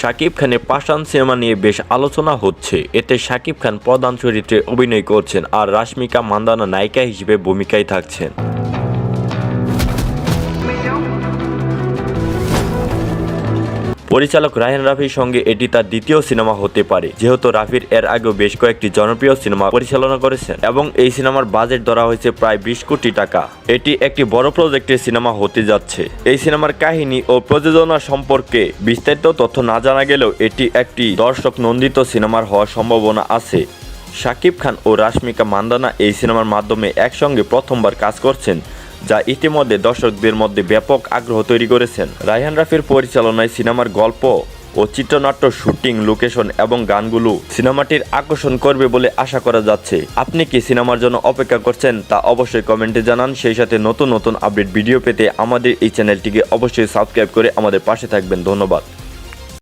শাকিব খানের পাশান সিনেমা নিয়ে বেশ আলোচনা হচ্ছে। এতে শাকিব খান প্রধান চরিত্রে অভিনয় করছেন আর রাশ্মিকা মান্দানা নায়িকা হিসেবে ভূমিকায় থাকছেন। পরিচালক রায়হান রাফির সঙ্গে এটি তার দ্বিতীয় সিনেমা হতে পারে। যেহেতু রাফির এর আগেও বেশ কয়েকটি জনপ্রিয় সিনেমা পরিচালনা করেছেন এবং এই সিনেমার বাজেট ধরা হয়েছে প্রায় বিশ কোটি টাকা। এটি একটি বড় প্রজেক্টের সিনেমা হতে যাচ্ছে। এই সিনেমার কাহিনী ও প্রযোজনা সম্পর্কে বিস্তারিত তথ্য না জানা গেলেও এটি একটি দর্শক নন্দিত সিনেমার হওয়ার সম্ভাবনা আছে। শাকিব খান ও রাশ্মিকা মান্দানা এই সিনেমার মাধ্যমে একসঙ্গে প্রথমবার কাজ করছেন। যা ইতিমধ্যে দর্শকদের মধ্যে ব্যাপক আগ্রহ তৈরি করেছেন। রায়হান রাফির পরিচালনায় সিনেমার গল্প ও চিত্রনাট্য শুটিং, লোকেশন এবং গানগুলো সিনেমাটির আকর্ষণ করবে বলে আশা করা যাচ্ছে। আপনি কি সিনেমার জন্য অপেক্ষা করছেন তা অবশ্যই কমেন্টে জানান। সেই সাথে নতুন নতুন আপডেট ভিডিও পেতে আমাদের এই চ্যানেলটিকে অবশ্যই সাবস্ক্রাইব করে আমাদের পাশে থাকবেন। ধন্যবাদ।